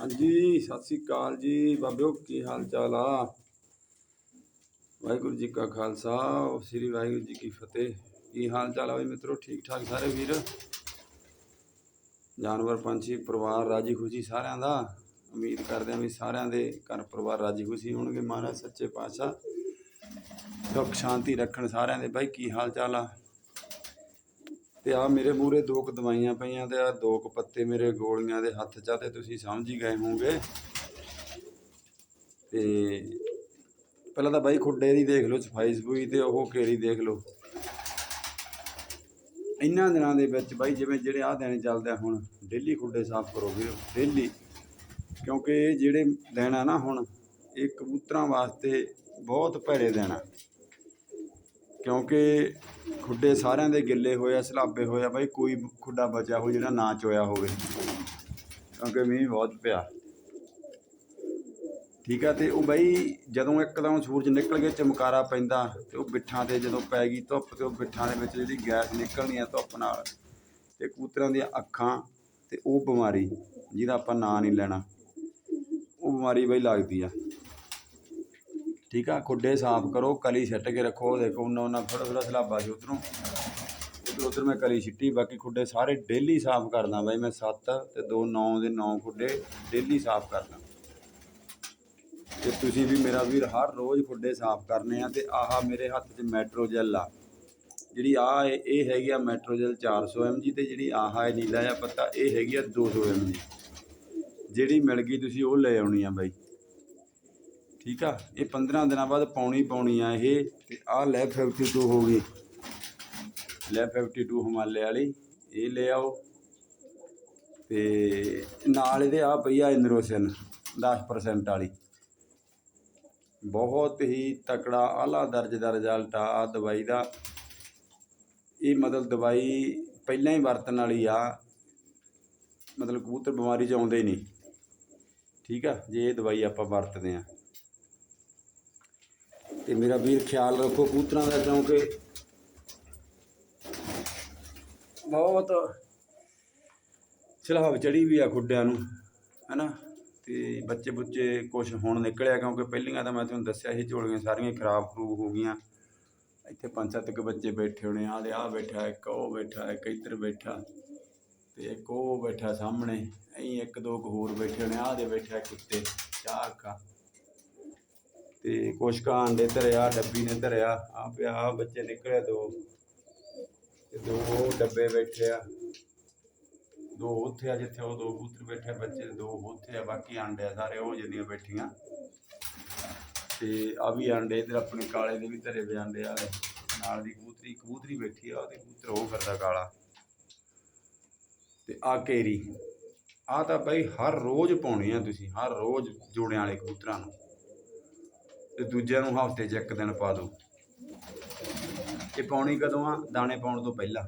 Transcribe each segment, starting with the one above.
ਹਾਂਜੀ, ਸਤਿ ਸ੍ਰੀ ਅਕਾਲ ਜੀ। ਬਾਬਿਓ, ਕੀ ਹਾਲ ਚਾਲ ਆ? ਵਾਹਿਗੁਰੂ ਜੀ ਕਾ ਖਾਲਸਾ, ਸ੍ਰੀ ਵਾਹਿਗੁਰੂ ਜੀ ਕੀ ਫਤਿਹ। ਕੀ ਹਾਲ ਚਾਲ ਆ ਬਈ ਮਿੱਤਰੋ? ਠੀਕ ਠਾਕ ਸਾਰੇ ਵੀਰ? ਜਾਨਵਰ, ਪੰਛੀ, ਪਰਿਵਾਰ ਰਾਜੀ ਖੁਸ਼ੀ ਸਾਰਿਆਂ ਦਾ? ਉਮੀਦ ਕਰਦੇ ਹਾਂ ਵੀ ਸਾਰਿਆਂ ਦੇ ਘਰ ਪਰਿਵਾਰ ਰਾਜੀ ਖੁਸ਼ੀ ਹੋਣਗੇ। ਮਹਾਰਾਜ, ਸੱਚੇ ਪਾਤਸ਼ਾਹ ਸੁੱਖ ਸ਼ਾਂਤੀ ਰੱਖਣ ਸਾਰਿਆਂ ਦੇ। ਬਾਈ, ਕੀ ਹਾਲ ਚਾਲ ਆ? ਤੇ ਆ ਮੇਰੇ ਮੂਰੇ ਦੋ ਕੁ ਦਵਾਈਆਂ ਪਈਆਂ ਤੇ ਆ ਦੋ ਕੁ ਪੱਤੇ ਮੇਰੇ ਗੋਲੀਆਂ ਦੇ ਹੱਥ 'ਚ ਆ ਤੇ ਤੁਸੀਂ ਸਮਝ ਹੀ ਗਏ ਹੋਵੋਗੇ। ਤੇ ਪਹਿਲਾਂ ਤਾਂ ਬਾਈ ਖੁੱਡੇ ਦੀ ਦੇਖ ਲਓ, ਸਫ਼ਾਈ ਸਫੂਈ ਤੇ ਉਹ ਕੇਰੀ ਦੇਖ ਲਓ। ਇਹਨਾਂ ਦਿਨਾਂ ਦੇ ਵਿੱਚ ਬਾਈ ਜਿਵੇਂ ਜਿਹੜੇ ਆਹ ਦਿਨ ਚੱਲਦੇ ਆ ਹੁਣ, ਡੇਲੀ ਖੁੱਡੇ ਸਾਫ਼ ਕਰੋ ਵੀਰ, ਡੇਲੀ। ਕਿਉਂਕਿ ਇਹ ਜਿਹੜੇ ਦਿਨ ਆ ਨਾ ਹੁਣ, ਇਹ ਕਬੂਤਰਾਂ ਵਾਸਤੇ ਬਹੁਤ ਭੈੜੇ ਦਿਨ ਆ। ਕਿਉਂਕਿ ਖੁੱਡੇ ਸਾਰਿਆਂ ਦੇ ਗਿੱਲੇ ਹੋਏ ਆ, ਸਲਾਬੇ ਹੋਏ ਆ ਬਾਈ, ਕੋਈ ਖੁੱਡਾ ਬਚਿਆ ਹੋ ਜਿਹੜਾ ਨਾ ਚੋਇਆ ਹੋਵੇ। ਕਿਉਂਕਿ ਮੀਂਹ ਬਹੁਤ ਪਿਆ। ਠੀਕ ਆ, ਤੇ ਉਹ ਬਾਈ ਜਦੋਂ ਇੱਕਦਮ ਸੂਰਜ ਨਿਕਲ ਕੇ ਚਮਕਾਰਾ ਪੈਂਦਾ ਤੇ ਉਹ ਬਿੱਠਾਂ ਤੇ ਜਦੋਂ ਪੈ ਗਈ ਧੁੱਪ ਤੇ ਉਹ ਬਿੱਠਾਂ ਦੇ ਵਿੱਚ ਜਿਹੜੀ ਗੈਸ ਨਿਕਲਣੀ ਆ ਧੁੱਪ ਨਾਲ ਤੇ ਕੂਤਰਾਂ ਦੀਆਂ ਅੱਖਾਂ ਤੇ ਉਹ ਬਿਮਾਰੀ ਜਿਹਦਾ ਆਪਾਂ ਨਾਂ ਨਹੀਂ ਲੈਣਾ, ਉਹ ਬਿਮਾਰੀ ਬਈ ਲੱਗਦੀ ਆ। ਠੀਕ ਆ? ਖੁੱਡੇ ਸਾਫ਼ ਕਰੋ, ਕਲੀ ਛੱਟ ਕੇ ਰੱਖੋ। ਦੇਖੋ, ਉਹਨਾਂ ਉਹਨਾਂ ਥੋੜਾ ਥੋੜਾ ਸਲਾਬਾ ਸੀ ਉਧਰੋਂ। ਉਧਰ ਉਧਰ ਮੈਂ ਕਲੀ ਛਿੱਟੀ ਬਾਕੀ ਖੁੱਡੇ ਸਾਰੇ ਡੇਲੀ ਸਾਫ਼ ਕਰਦਾ ਬਾਈ ਮੈਂ 7 ਤੇ 2 9 ਦੇ 9 ਖੁੱਡੇ ਡੇਲੀ ਸਾਫ਼ ਕਰਦਾ। ਤੇ ਤੁਸੀਂ ਵੀ ਮੇਰਾ ਵੀਰ ਹਰ ਰੋਜ਼ ਖੁੱਡੇ ਸਾਫ਼ ਕਰਨੇ ਆ ਤੇ ਆਹ ਮੇਰੇ ਹੱਥ 'ਚ ਮੈਟਰੋ ਜੈਲ ਆ। ਜਿਹੜੀ ਆ ਇਹ ਹੈਗੀ ਆ ਮੈਟਰੋ ਜੈਲ 400 mg ਤੇ ਜਿਹੜੀ ਆਹ ਹੈ ਨੀਲਾ ਜਿਹਾ ਪੱਤਾ, ਇਹ ਹੈਗੀ ਆ 200 mg ਜਿਹੜੀ ਮਿਲ ਗਈ ਤੁਸੀਂ ਉਹ ਲੈ ਆਉਣੀ ਆ ਬਾਈ। ਠੀਕ ਆ? ਇਹ 15 ਦਿਨਾਂ ਬਾਅਦ ਪਾਉਣੀ ਪਾਉਣੀ ਆ ਇਹ, ਤੇ ਆਹ ਲੈ 52 ਹੋ ਗਈ। ਲੈ 52 ਹਿਮਾਲਿਆ ਵਾਲੀ, ਇਹ ਲੈ ਆਓ। ਤੇ ਨਾਲ ਇਹਦੇ ਆ ਪਈ ਆ ਇੰਦਰੋਸਿਨ 10% ਵਾਲੀ। ਬਹੁਤ ਹੀ ਤਕੜਾ, ਆਲਾ ਦਰਜ ਦਾ ਰਿਜ਼ਲਟ ਆ, ਆਹ ਦਵਾਈ ਦਾ। ਇਹ ਮਤਲਬ ਦਵਾਈ ਪਹਿਲਾਂ ਹੀ ਵਰਤਣ ਵਾਲੀ ਆ। ਮਤਲਬ ਕਬੂਤਰ ਬਿਮਾਰੀ ਚ ਆਉਂਦੇ ਨਹੀਂ। ਠੀਕ ਆ? ਜੇ ਇਹ ਦਵਾਈ ਆਪਾਂ ਵਰਤਦੇ ਆ। ਤੇ ਮੇਰਾ ਵੀਰ ਖਿਆਲ ਰੱਖੋ ਕਬੂਤਰਾਂ ਦਾ, ਕਿਉਂਕਿ ਬਹੁਤ ਸਲਾਬ ਚੜੀ ਵੀ ਆ ਖੁੱਡਿਆਂ ਨੂੰ, ਹੈਨਾ? ਤੇ ਬੱਚੇ ਬੁੱਚੇ ਕੁਝ ਹੁਣ ਨਿਕਲਿਆ, ਕਿਉਂਕਿ ਪਹਿਲੀਆਂ ਤਾਂ ਮੈਂ ਤੁਹਾਨੂੰ ਦੱਸਿਆ ਸੀ, ਝੋਲੀਆਂ ਸਾਰੀਆਂ ਖਰਾਬ ਖਰੂਬ ਹੋ ਗਈਆਂ। ਇੱਥੇ ਪੰਜ ਸੱਤ ਕੁ ਬੱਚੇ ਬੈਠੇ ਹੋਣੇ ਆ ਦੇ ਆ ਬੈਠਾ, ਇੱਕ ਉਹ ਬੈਠਾ, ਇੱਕ ਇੱਧਰ ਬੈਠਾ, ਤੇ ਇੱਕ ਉਹ ਬੈਠਾ ਸਾਹਮਣੇ, ਐਂ ਇੱਕ ਦੋ ਕੁ ਹੋਰ ਬੈਠੇ ਹੋਣੇ ਆ ਦੇ ਬੈਠਾ ਕੁੱਤੇ ਚਾਹ ਅੱਖਾਂ ਤੇ ਕੁਛ ਕਾ ਆਂਡੇ ਧਰਿਆ ਡੱਬੀ ਨੇ ਧਰਿਆ ਆ ਪਿਆ ਆਹ ਬੱਚੇ ਨਿਕਲੇ ਦੋ। ਤੇ ਦੋ ਡੱਬੇ ਬੈਠੇ ਆ। ਦੋ ਉੱਥੇ ਆ ਜਿੱਥੇ ਉਹ ਦੋ ਕਬੂਤਰ ਬੈਠੇ ਬੱਚੇ ਦੋ ਉੱਥੇ ਆ, ਬਾਕੀ ਆਂਡੇ ਆ ਸਾਰੇ ਉਹ ਜਿਹੜੀਆਂ ਬੈਠੀਆਂ। ਤੇ ਆ ਵੀ ਆਂਡੇ ਇਧਰ ਆਪਣੇ ਕਾਲੇ ਦੇ ਵੀ ਧਰੇ ਵੇ ਆਂਡੇ ਆ ਨਾਲ ਦੀ ਕਬੂਤਰੀ ਕਬੂਤਰੀ ਬੈਠੀ ਆ, ਉਹਦੇ ਕਬੂਤਰ ਉਹ ਕਰਦਾ ਕਾਲਾ। ਤੇ ਆ ਕੇਰੀ। ਆ ਤਾਂ ਬਈ ਹਰ ਰੋਜ਼ ਪਾਉਣੀ ਆ ਤੁਸੀਂ, ਹਰ ਰੋਜ਼ ਜੋੜਿਆਂ ਵਾਲੇ ਕਬੂਤਰਾਂ ਨੂੰ। ਤੇ ਦੂਜਿਆਂ ਨੂੰ ਹਫ਼ਤੇ 'ਚ ਇੱਕ ਦਿਨ ਪਾ ਦਿਓ। ਇਹ ਪਾਉਣੀ ਕਦੋਂ ਆ? ਦਾਣੇ ਪਾਉਣ ਤੋਂ ਪਹਿਲਾਂ।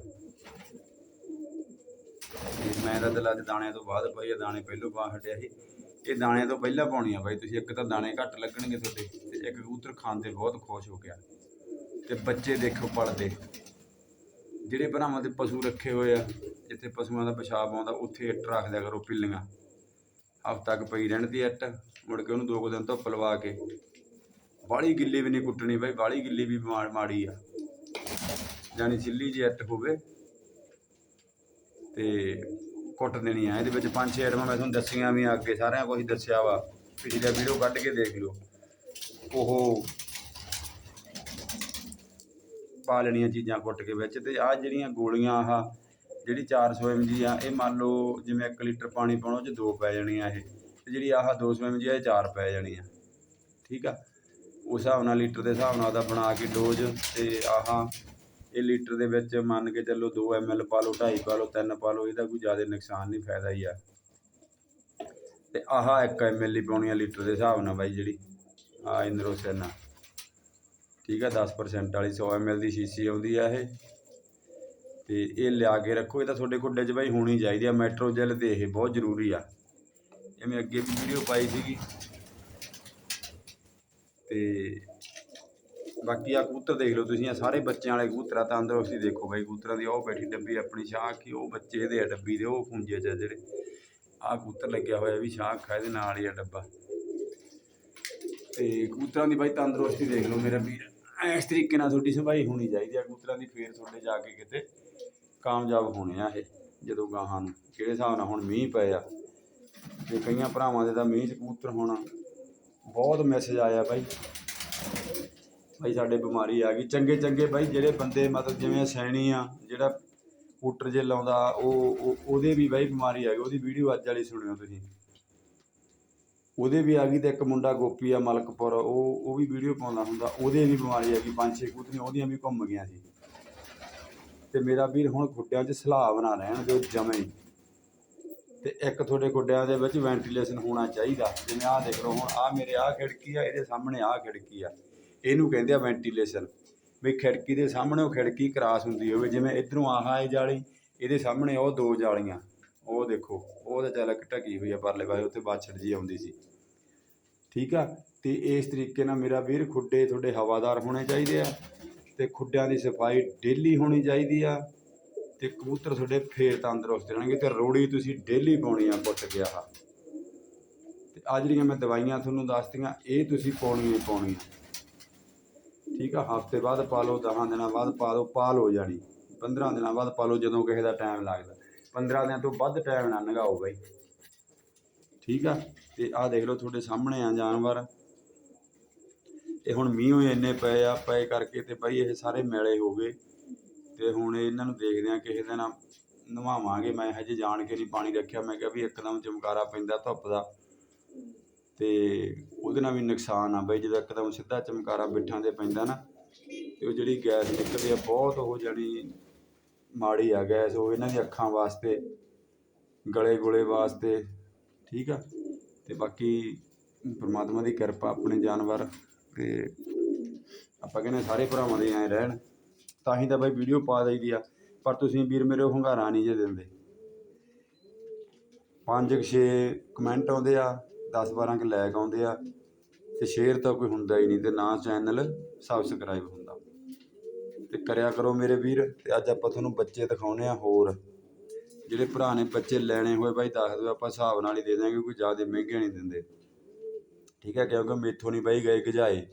ਮੈਂ ਤਾਂ ਦਿਲ ਅੱਜ ਦਾਣਿਆਂ ਤੋਂ ਬਾਅਦ ਪਾਈ ਆ, ਦਾਣੇ ਪਹਿਲੋਂ ਪਾ ਹਟਿਆ ਸੀ। ਇਹ ਦਾਣੇ ਤੋਂ ਪਹਿਲਾਂ ਪਾਉਣੀ ਆ ਬਾਈ, ਤੁਸੀਂ ਇੱਕ ਤਾਂ ਦਾਣੇ ਘੱਟ ਲੱਗਣਗੇ ਤੁਹਾਡੇ ਤੇ ਇੱਕ ਕਬੂਤਰ ਖਾਂਦੇ ਬਹੁਤ ਖੁਸ਼ ਹੋ ਗਿਆ ਤੇ ਬੱਚੇ ਦੇਖੋ ਪਲਦੇ। ਜਿਹੜੇ ਭਰਾਵਾਂ ਦੇ ਪਸ਼ੂ ਰੱਖੇ ਹੋਏ ਆ, ਜਿੱਥੇ ਪਸ਼ੂਆਂ ਦਾ ਪਿਸ਼ਾਬ ਆਉਂਦਾ, ਉੱਥੇ ਇੱਟ ਰੱਖ ਦਿਆ ਕਰੋ, ਪਿੱਲੀਆਂ। ਹਫ਼ਤਾ ਕੁ ਪਈ ਰਹਿਣ ਦੀ ਇੱਟ, ਮੁੜ ਕੇ ਉਹਨੂੰ ਦੋ ਕੁ ਦਿਨ ਧੁੱਪ ਲਵਾ ਕੇ ਬਾਹਲੀ ਗਿੱਲੀ ਵੀ ਨਹੀਂ ਕੁੱਟਣੀ ਬਈ ਬਾਹਲੀ ਗਿੱਲੀ ਵੀ ਮਾੜੀ ਆ। ਜਾਨੀ ਸਿੱਲੀ ਜੀ ਇੱਟ ਹੋਵੇ ਤੇ ਕੁੱਟ ਦੇਣੀ ਆ। ਇਹਦੇ ਵਿੱਚ ਪੰਜ ਛੇ ਆਈਟਮਾਂ ਮੈਂ ਤੁਹਾਨੂੰ ਦੱਸੀਆਂ ਵੀ ਅੱਗੇ ਸਾਰਿਆਂ ਕੁਝ ਦੱਸਿਆ ਵਾ। ਪਿਛਲੇ ਵੀਡੀਓ ਕੱਢ ਕੇ ਦੇਖ ਲਿਓ। ਉਹ ਪਾ ਲੈਣੀਆਂ ਚੀਜ਼ਾਂ ਕੁੱਟ ਕੇ ਵਿੱਚ ਤੇ ਆ ਜਿਹੜੀਆਂ ਗੋਲੀਆਂ ਆਹ, ਜਿਹੜੀ 400 mg ਆ, ਇਹ ਮੰਨ ਲਓ ਜਿਵੇਂ 1 ਲੀਟਰ ਪਾਣੀ ਪਾਉਣਾ ਉਹ ਚ ਦੋ ਪੈ ਜਾਣੀਆਂ ਇਹ। ਤੇ ਜਿਹੜੀ ਆਹ 200 mg ਆ, ਇਹ ਚਾਰ ਪੈ ਜਾਣੀਆਂ। ਠੀਕ ਆ? ਉਸ ਹਿਸਾਬ ਨਾਲ ਲੀਟਰ ਦੇ ਹਿਸਾਬ ਨਾਲ ਉਹਦਾ ਬਣਾ ਕੇ ਡੋਜ਼ ਅਤੇ ਆਹ ਇਹ ਲੀਟਰ ਦੇ ਵਿੱਚ ਮੰਨ ਕੇ ਚੱਲੋ 2 ml ਪਾ ਲਓ 2.5 ਪਾ ਲਓ 3 ਪਾ ਲਓ, ਇਹਦਾ ਕੋਈ ਜ਼ਿਆਦਾ ਨੁਕਸਾਨ ਨਹੀਂ, ਫਾਇਦਾ ਹੀ ਆ। ਤੇ ਆਹ 1 ml ਹੀ ਪਾਉਣੀ ਆ ਲੀਟਰ ਦੇ ਹਿਸਾਬ ਨਾਲ ਬਾਈ ਜਿਹੜੀ ਆ ਇੰਦਰੋਸਿਨ ਠੀਕ ਆ 10% ਵਾਲੀ 100 ml ਦੀ ਸ਼ੀਸ਼ੀ ਆਉਂਦੀ ਆ ਇਹ। ਤੇ ਇਹ ਲਿਆ ਕੇ ਰੱਖੋ, ਇਹ ਤਾਂ ਤੁਹਾਡੇ ਖੁੱਡੇ 'ਚ ਬਾਈ ਹੋਣੀ ਚਾਹੀਦੀ ਆ, ਮੈਟਰੋ ਜੈਲ ਤੇ ਇਹ ਬਹੁਤ ਜ਼ਰੂਰੀ ਆ। ਇਹ ਮੈਂ ਅੱਗੇ ਵੀ ਵੀਡੀਓ ਪਾਈ ਸੀਗੀ। ਤੇ ਬਾਕੀ ਆ ਕਬੂਤਰ ਦੇਖ ਲਓ ਤੁਸੀਂ ਆ ਸਾਰੇ ਬੱਚਿਆਂ ਵਾਲੇ ਕਬੂਤਰ ਆ, ਤੰਦਰੁਸਤੀ ਦੇਖੋ ਬਾਈ, ਕਬੂਤਰਾਂ ਦੀ ਉਹ ਬੈਠੀ ਡੱਬੀ ਆਪਣੀ ਸ਼ਾਹ ਕੀ ਉਹ ਬੱਚੇ ਇਹਦੇ ਆ ਡੱਬੀ ਦੇ, ਉਹ ਖੁੰਝੇ ਚ ਆ ਜਿਹੜੇ। ਆਹ ਕਬੂਤਰ ਲੱਗਿਆ ਹੋਇਆ ਵੀ ਸ਼ਾਹ ਅੱਖਾਂ ਇਹਦੇ ਨਾਲ ਹੀ ਆ ਡੱਬਾ। ਤੇ ਕਬੂਤਰਾਂ ਦੀ ਬਾਈ ਤੰਦਰੁਸਤੀ ਦੇਖ ਲਓ ਮੇਰਾ ਵੀਰ, ਇਸ ਤਰੀਕੇ ਨਾਲ ਤੁਹਾਡੀ ਸੰਭਾਈ ਹੋਣੀ ਚਾਹੀਦੀ ਆ, ਕਬੂਤਰਾਂ ਦੀ ਫੇਰ ਤੁਹਾਡੇ ਜਾ ਕੇ ਕਿਤੇ ਕਾਮਯਾਬ ਹੋਣੇ ਆ ਇਹ, ਜਦੋਂ ਗਾਹਾਂ ਨੂੰ। ਕਿਹੜੇ ਹਿਸਾਬ ਨਾਲ ਹੁਣ ਮੀਂਹ ਪਏ ਆ ਤੇ ਕਈਆਂ ਭਰਾਵਾਂ ਦੇ ਤਾਂ ਮੀਂਹ 'ਚ ਕਬੂਤਰ ਹੋਣਾ। ਬਹੁਤ ਮੈਸੇਜ ਆਇਆ ਬਾਈ। ਬਾਈ, ਸਾਡੇ ਬਿਮਾਰੀ ਆ ਗਈ। ਚੰਗੇ ਚੰਗੇ ਬਾਈ, ਜਿਹੜੇ ਬੰਦੇ ਮਤਲਬ ਜਿਵੇਂ ਸੈਣੀ ਆ, ਜਿਹੜਾ ਕੂਟਰ ਜੇ ਲਾਉਂਦਾ, ਉਹ ਉਹਦੇ ਵੀ ਬਾਈ ਬਿਮਾਰੀ ਆ ਗਈ। ਉਹਦੀ ਵੀਡੀਓ ਅੱਜ ਵਾਲੀ ਸੁਣਿਓ ਤੁਸੀਂ। ਉਹਦੇ ਵੀ ਆ ਗਈ ਤੇ ਇੱਕ ਮੁੰਡਾ ਗੋਪੀ ਆ, ਮਲਕਪੁਰ, ਉਹ ਉਹ ਵੀ ਵੀਡੀਓ ਪਾਉਂਦਾ ਹੁੰਦਾ। ਉਹਦੇ ਵੀ ਬਿਮਾਰੀ ਆ ਗਈ, ਪੰਜ, ਛੇ ਕੂਤਰੀਆਂ, ਉਹਦੀਆਂ ਵੀ ਘੁੰਮ ਗਈਆਂ ਸੀ। ਤੇ ਮੇਰਾ ਵੀਰ ਹੁਣ ਖੁੱਡਿਆਂ 'ਚ ਸਲਾਬ ਨਾ ਰਹਿਣ ਦਿਓ ਜਮੇ ਹੀ। ਤੇ ਇੱਕ ਤੁਹਾਡੇ ਗੁੱਡਿਆਂ ਦੇ ਵਿੱਚ ਵੈਂਟੀਲੇਸ਼ਨ ਹੋਣਾ ਚਾਹੀਦਾ। ਜਿਵੇਂ ਆਹ ਦੇਖ ਲਓ, ਹੁਣ ਆਹ ਮੇਰੇ ਆਹ ਖਿੜਕੀ ਆ, ਇਹਦੇ ਸਾਹਮਣੇ ਆਹ ਖਿੜਕੀ ਆ। ਇਹਨੂੰ ਕਹਿੰਦੇ ਆ ਵੈਂਟੀਲੇਸ਼ਨ ਵੀ ਖਿੜਕੀ ਦੇ ਸਾਹਮਣੇ ਉਹ ਖਿੜਕੀ ਕਰਾਸ ਹੁੰਦੀ ਹੋਵੇ, ਜਿਵੇਂ ਇਧਰੋਂ ਆਹ ਇਹ ਜਾਲੀ, ਇਹਦੇ ਸਾਹਮਣੇ ਉਹ ਦੋ ਜਾਲੀਆਂ। ਉਹ ਦੇਖੋ, ਉਹ ਤਾਂ ਚਲਕ ਢਕੀ ਹੋਈ ਆ ਪਰਲੇ ਪਾਸੇ, ਉੱਥੇ ਬਾਛੜ ਜੀ ਆਉਂਦੀ ਸੀ। ਠੀਕ ਆ? ਤੇ ਇਸ ਤਰੀਕੇ ਨਾਲ ਮੇਰਾ ਵੀਰ ਖੁੱਡੇ ਤੁਹਾਡੇ ਹਵਾਦਾਰ ਹੋਣੇ ਚਾਹੀਦੇ ਆ ਤੇ ਖੁੱਡਿਆਂ ਦੀ ਸਫ਼ਾਈ ਡੇਲੀ ਹੋਣੀ ਚਾਹੀਦੀ ਆ। ਤੇ ਕਬੂਤਰ ਤੁਹਾਡੇ ਫੇਰ ਤੰਦਰੁਸਤ ਰਹਿਣਗੇ ਤੇ ਰੋੜੀ ਤੁਸੀਂ ਡੇਲੀ ਪਾਉਣੀ ਆ ਪੁੱਟ ਗਿਆ ਆ ਤੇ ਆ ਜਿਹੜੀਆਂ ਮੈਂ ਦਵਾਈਆਂ ਤੁਹਾਨੂੰ ਦੱਸਤੀਆਂ, ਇਹ ਤੁਸੀਂ ਪਾਉਣੀਆਂ ਹੀ ਪਾਉਣੀਆਂ। ਠੀਕ ਆ, ਹਫ਼ਤੇ ਬਾਅਦ ਪਾ ਲਓ 10 ਦਿਨਾਂ ਬਾਅਦ ਪਾ ਲਓ ਪਾਲ ਹੋ ਜਾਣੀ। 15 ਦਿਨਾਂ ਬਾਅਦ ਪਾ ਲਓ ਜਦੋਂ ਕਿਸੇ ਦਾ ਟਾਈਮ ਲੱਗਦਾ। 15 ਦਿਨਾਂ ਤੋਂ ਵੱਧ ਟਾਈਮ ਨਾ ਲੰਘਾਓ ਬਾਈ। ਠੀਕ ਆ, ਤੇ ਆਹ ਦੇਖ ਲਓ ਤੁਹਾਡੇ ਸਾਹਮਣੇ ਆ ਜਾਨਵਰ। ਇਹ ਹੁਣ ਮੀਂਹ ਹੋਏ ਇੰਨੇ ਪਏ ਆ, ਪਏ ਕਰਕੇ ਤੇ ਬਾਈ ਇਹ ਸਾਰੇ ਮੈਲੇ ਹੋ ਗਏ। ਤੇ ਹੁਣ ਇਹਨਾਂ ਨੂੰ ਦੇਖਦੇ ਆ ਕਿਸੇ ਦਿਨ ਨਵਾਵਾਂਗੇ। ਮੈਂ ਹਜੇ ਜਾਣ ਕੇ ਨਹੀਂ ਪਾਣੀ ਰੱਖਿਆ। ਮੈਂ ਕਿਹਾ ਵੀ ਇੱਕਦਮ ਚਮਕਾਰਾ ਪੈਂਦਾ ਧੁੱਪ ਦਾ। ਤੇ ਉਹਦੇ ਨਾਲ ਵੀ ਨੁਕਸਾਨ ਆ ਬਈ, ਜਦੋਂ ਇੱਕਦਮ ਸਿੱਧਾ ਚਮਕਾਰਾ ਬਿੱਠਾਂ ਤੇ ਪੈਂਦਾ ਨਾ, ਤੇ ਉਹ ਜਿਹੜੀ ਗੈਸ ਨਿਕਲਦੀ ਆ, ਬਹੁਤ ਉਹ ਜਾਣੀ ਮਾੜੀ ਆ ਗੈਸ। ਉਹ ਇਹਨਾਂ ਦੀ ਅੱਖਾਂ ਵਾਸਤੇ ਗਲੇ ਗੁਲੇ ਵਾਸਤੇ ਠੀਕ ਆ। ਤੇ ਬਾਕੀ ਪਰਮਾਤਮਾ ਦੀ ਕਿਰਪਾ, ਆਪਣੇ ਜਾਨਵਰ ਤੇ ਆਪਾਂ ਕਹਿੰਦੇ ਸਾਰੇ ਭਰਾਵਾਂ ਦੇ ਐਂ ਰਹਿਣ। ਤਾਂ ਹੀ ਤਾਂ ਬਾਈ ਵੀਡੀਓ ਪਾ ਦਈਦੀ ਆ। ਪਰ ਤੁਸੀਂ ਵੀਰ ਮੇਰੇ ਉਹ ਹੰਗਾਰਾ ਨਹੀਂ ਜੇ ਦਿੰਦੇ। ਪੰਜ ਕੁ ਛੇ ਕਮੈਂਟ ਆਉਂਦੇ ਆ 10 12 ਕੁ ਲਾਇਕ ਆਉਂਦੇ ਆ। ਤੇ ਸ਼ੇਅਰ ਤਾਂ ਕੋਈ ਹੁੰਦਾ ਹੀ ਨਹੀਂ ਤੇ ਨਾ ਚੈਨਲ ਸਬਸਕ੍ਰਾਈਬ ਹੁੰਦਾ। ਤੇ ਕਰਿਆ ਕਰੋ ਮੇਰੇ ਵੀਰ, ਤੇ ਅੱਜ ਆਪਾਂ ਤੁਹਾਨੂੰ ਬੱਚੇ ਦਿਖਾਉਣੇ ਆ ਹੋਰ। ਜਿਹੜੇ ਭਰਾ ਨੇ ਬੱਚੇ ਲੈਣੇ ਹੋਏ ਬਾਈ, ਦੱਸ ਦਿਓ ਆਪਾਂ ਹਿਸਾਬ ਨਾਲ ਹੀ ਦੇ ਦਾਂਗੇ ਕੋਈ ਜ਼ਿਆਦਾ ਮਹਿੰਗੇ ਨਹੀਂ ਦਿੰਦੇ। ਠੀਕ ਹੈ, ਕਿਉਂਕਿ ਮੇਥੋਂ ਨਹੀਂ ਬਾਈ ਗਏ ਗਜਾਏ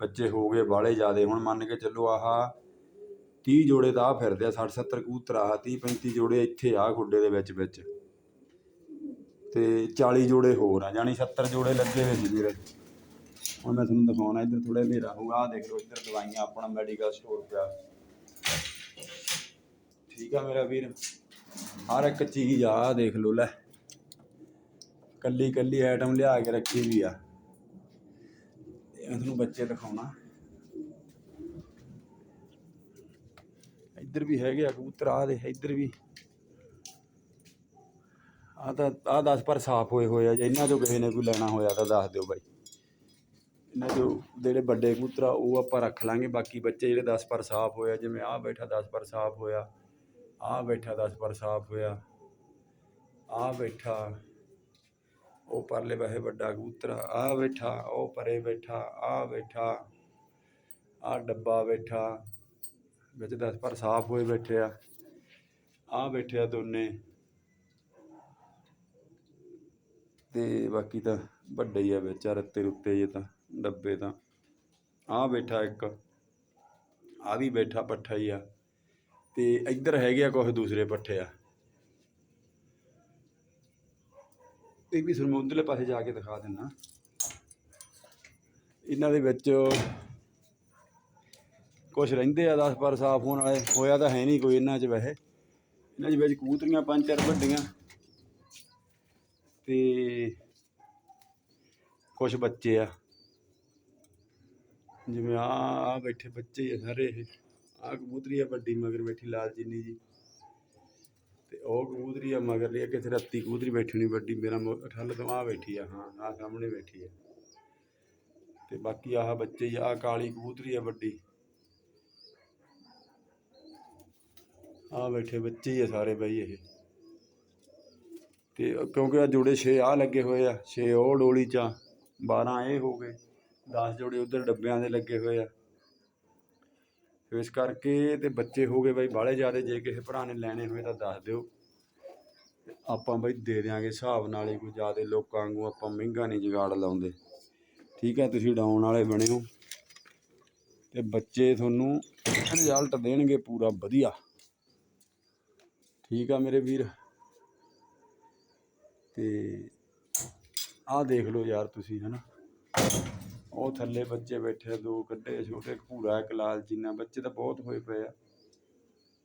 ਬੱਚੇ ਹੋ ਗਏ ਬਾਲੇ ਜ਼ਿਆਦੇ। ਹੁਣ ਮੰਨ ਕੇ ਚੱਲੋ ਆਹ 30 ਜੋੜੇ ਤਾਂ ਆ ਫਿਰਦੇ ਆ 60 70 ਕਬੂਤਰ ਆ 30 35 ਜੋੜੇ ਇੱਥੇ ਆ ਖੁੱਡੇ ਦੇ ਵਿੱਚ ਵਿੱਚ। ਤੇ 40 ਜੋੜੇ ਹੋਰ ਆ ਜਾਨੀ 70 ਜੋੜੇ ਲੱਗੇ ਹੋਏ ਸੀ ਵੀਰੇ ਹੁਣ ਮੈਂ ਤੁਹਾਨੂੰ ਦਿਖਾਉਣਾ, ਇੱਧਰ ਥੋੜਾ ਹਨੇਰਾ ਹੋਊਗਾ ਆਹ ਦੇਖ ਲਓ, ਇੱਧਰ ਦਵਾਈਆਂ ਆਪਣਾ ਮੈਡੀਕਲ ਸਟੋਰ ਪਿਆ। ਠੀਕ ਆ ਮੇਰਾ ਵੀਰ, ਹਰ ਇੱਕ ਚੀਜ਼ ਆ, ਆਹ ਦੇਖ ਲਓ, ਲੈ। ਕੱਲੀ ਕੱਲੀ ਆਈਟਮ ਲਿਆ ਕੇ ਰੱਖੀ ਵੀ ਆ। ਮੈਂ ਤੁਹਾਨੂੰ ਬੱਚੇ ਦਿਖਾਉਣਾ। ਇੱਧਰ ਵੀ ਹੈਗੇ ਆ ਕਬੂਤਰ ਆ ਦੇ ਇੱਧਰ ਵੀ। ਆ ਤਾਂ ਆ 10 ਪਰ ਸਾਫ਼ ਹੋਏ ਹੋਏ ਆ, ਜੇ ਇਹਨਾਂ ਚੋਂ ਕਿਸੇ ਨੇ ਕੋਈ ਲੈਣਾ ਹੋਇਆ ਤਾਂ ਦੱਸ ਦਿਓ ਬਾਈ। ਇਹਨਾਂ ਚੋਂ ਜਿਹੜੇ ਵੱਡੇ ਕਬੂਤਰ ਆ, ਉਹ ਆਪਾਂ ਰੱਖ ਲਾਂਗੇ। ਬਾਕੀ ਬੱਚੇ ਜਿਹੜੇ 10 ਪਰ ਸਾਫ਼ ਹੋਇਆ ਜਿਵੇਂ ਆ ਬੈਠਾ 10 ਪਰ ਸਾਫ਼ ਹੋਇਆ ਆ ਬੈਠਾ 10 ਪਰ ਸਾਫ਼ ਹੋਇਆ ਆ ਬੈਠਾ, ਉਹ ਪਰਲੇ ਪਾਸੇ ਵੱਡਾ ਕਬੂਤਰ ਆ ਬੈਠਾ, ਉਹ ਪਰੇ ਬੈਠਾ ਆ ਬੈਠਾ ਆ ਡੱਬਾ ਬੈਠਾ। ਵਿੱਚ 10 ਪਰ ਸਾਫ਼ ਹੋਏ ਬੈਠੇ ਆ। ਆ ਬੈਠੇ ਆ ਦੋਨੇ। ਤੇ ਬਾਕੀ ਤਾਂ ਵੱਡੇ ਹੀ ਆ ਵਿੱਚ ਆ ਰੱਤੇ ਰੁੱਤੇ ਜੇ ਤਾਂ, ਡੱਬੇ ਤਾਂ। ਆ ਬੈਠਾ ਇੱਕ। ਆ ਵੀ ਬੈਠਾ ਪੱਠਾ ਹੀ ਆ। ਤੇ ਇੱਧਰ ਹੈਗੇ ਆ ਕੁਝ ਦੂਸਰੇ ਪੱਠੇ ਆ। ਇਹ ਵੀ ਤੁਹਾਨੂੰ ਉਧਰਲੇ ਪਾਸੇ ਜਾ ਕੇ ਦਿਖਾ ਦਿੰਨਾ। ਇਹਨਾਂ ਦੇ ਵਿੱਚ ਕੁਝ ਰਹਿੰਦੇ ਆ 10 ਪਰ ਸਾਫ਼ ਹੋਣ ਵਾਲੇ, ਹੋਇਆ ਤਾਂ ਹੈ ਨਹੀਂ ਕੋਈ ਇਹਨਾਂ 'ਚ ਵੈਸੇ। ਇਹਨਾਂ 'ਚ ਵਿੱਚ ਕਬੂਤਰੀਆਂ ਪੰਜ ਚਾਰ ਵੱਡੀਆਂ। ਤੇ ਕੁਝ ਬੱਚੇ ਆ। ਜਿਵੇਂ ਆ ਆ ਬੈਠੇ ਬੱਚੇ ਆ ਸਾਰੇ ਇਹ। ਆ ਕਬੂਤਰੀ ਆ ਵੱਡੀ, ਮਗਰ ਬੈਠੀ ਲਾਲ ਜਿੰਨੀ ਜੀ। ਤੇ ਉਹ ਕਬੂਤਰੀ ਆ ਮਗਰ ਲਈ ਕਿਥੇ ਰੱਤੀ ਕਬੂਤਰੀ ਬੈਠੀ ਨਹੀਂ ਵੱਡੀ, ਮੇਰਾ ਠੱਲ ਤੋਂ ਆ ਬੈਠੀ ਆ, ਹਾਂ ਆ ਸਾਹਮਣੇ ਬੈਠੀ ਆ। ਤੇ ਬਾਕੀ ਆਹ ਬੱਚੇ ਆ ਕਾਲੀ ਕਬੂਤਰੀ ਆ ਵੱਡੀ। ਆ ਬੈਠੇ ਬੱਚੇ ਹੀ ਆ ਸਾਰੇ ਬਾਈ ਇਹ। ਤੇ ਕਿਉਂਕਿ ਆ ਜੋੜੇ 6 ਆ ਲੱਗੇ ਹੋਏ ਆ 6 ਉਹ ਡੋਲੀ ਚ ਆ 12 ਇਹ ਹੋ ਗਏ 10 ਜੋੜੇ ਉਧਰ ਡੱਬਿਆਂ ਦੇ ਲੱਗੇ ਹੋਏ ਆ। ਇਸ ਕਰਕੇ ਤੇ ਬੱਚੇ ਹੋ ਗਏ ਬਾਈ ਬਾਹਲੇ ਜ਼ਿਆਦੇ, ਜੇ ਕਿਸੇ ਭਰਾ ਨੇ ਲੈਣੇ ਹੋਏ ਤਾਂ ਦੱਸ ਦਿਓ। ਆਪਾਂ ਬਾਈ ਦੇ ਦਿਆਂਗੇ ਹਿਸਾਬ ਨਾਲ ਹੀ ਕੋਈ ਜ਼ਿਆਦਾ ਲੋਕਾਂ ਵਾਂਗੂ ਆਪਾਂ ਮਹਿੰਗਾ ਨਹੀਂ ਜਗਾੜ ਲਾਉਂਦੇ। ਠੀਕ ਹੈ ਤੁਸੀਂ ਡਾਉਣ ਵਾਲੇ ਬਣੇ ਹੋ। ਤੇ ਬੱਚੇ ਤੁਹਾਨੂੰ ਰਿਜ਼ਲਟ ਦੇਣਗੇ ਪੂਰਾ ਵਧੀਆ। ਠੀਕ ਆ ਮੇਰੇ ਵੀਰ। ਤੇ ਆਹ ਦੇਖ ਲਓ ਯਾਰ ਤੁਸੀਂ ਹਨਾ। ਉਹ ਥੱਲੇ ਬੱਚੇ ਬੈਠੇ ਆ, ਦੋ ਕੱਢੇ ਛੋਟੇ ਭੂਰਾ ਇੱਕ ਲਾਲ ਜਿੰਨਾ ਬੱਚੇ ਤਾਂ ਬਹੁਤ ਹੋਏ ਪਏ ਆ।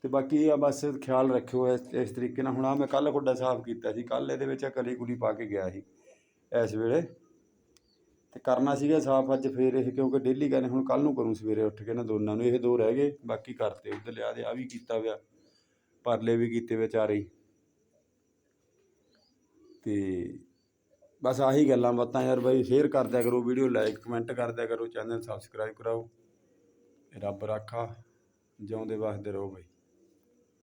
ਤੇ ਬਾਕੀ ਇਹ ਆ ਬਸ ਖਿਆਲ ਰੱਖਿਓ ਇਸ ਇਸ ਤਰੀਕੇ ਨਾਲ। ਹੁਣ ਆ ਮੈਂ ਕੱਲ ਖੁੱਡਾ ਸਾਫ਼ ਕੀਤਾ ਸੀ। ਕੱਲ ਇਹਦੇ ਵਿੱਚ ਕਲੀ ਕੁਲੀ ਪਾ ਕੇ ਗਿਆ ਸੀ ਇਸ ਵੇਲੇ। ਤੇ ਕਰਨਾ ਸੀਗਾ ਸਾਫ਼ ਅੱਜ ਫੇਰ ਇਹ ਕਿਉਂਕਿ ਡੇਲੀ ਕਰਨੇ ਹੁਣ ਕੱਲ ਨੂੰ ਕਰੂੰ ਸਵੇਰੇ ਉੱਠ ਕੇ ਨਾ ਦੋਨਾਂ ਨੂੰ। ਇਹ ਦੋ ਰਹਿ ਗਏ ਬਾਕੀ ਕਰਤੇ ਉਧਰ ਲਿਆ ਦੇ ਆ ਵੀ ਕੀਤਾ ਹੋਇਆ ਪਰਲੇ ਵੀ ਕੀਤੇ ਵਿਚਾਰੇ ਚਾਰੇ ਤੇ ਬਸ ਆਹੀ ਗੱਲਾਂ ਬਾਤਾਂ ਯਾਰ ਬਾਈ ਸ਼ੇਅਰ ਕਰ ਦਿਆ ਕਰੋ ਵੀਡੀਓ ਲਾਈਕ ਕਮੈਂਟ ਕਰ ਦਿਆ ਕਰੋ ਚੈਨਲ ਸਬਸਕ੍ਰਾਈਬ ਕਰਾਓ। ਰੱਬ ਰਾਖਾ, ਜਿਉਂਦੇ ਵਸਦੇ ਰਹੋ ਬਾਈ।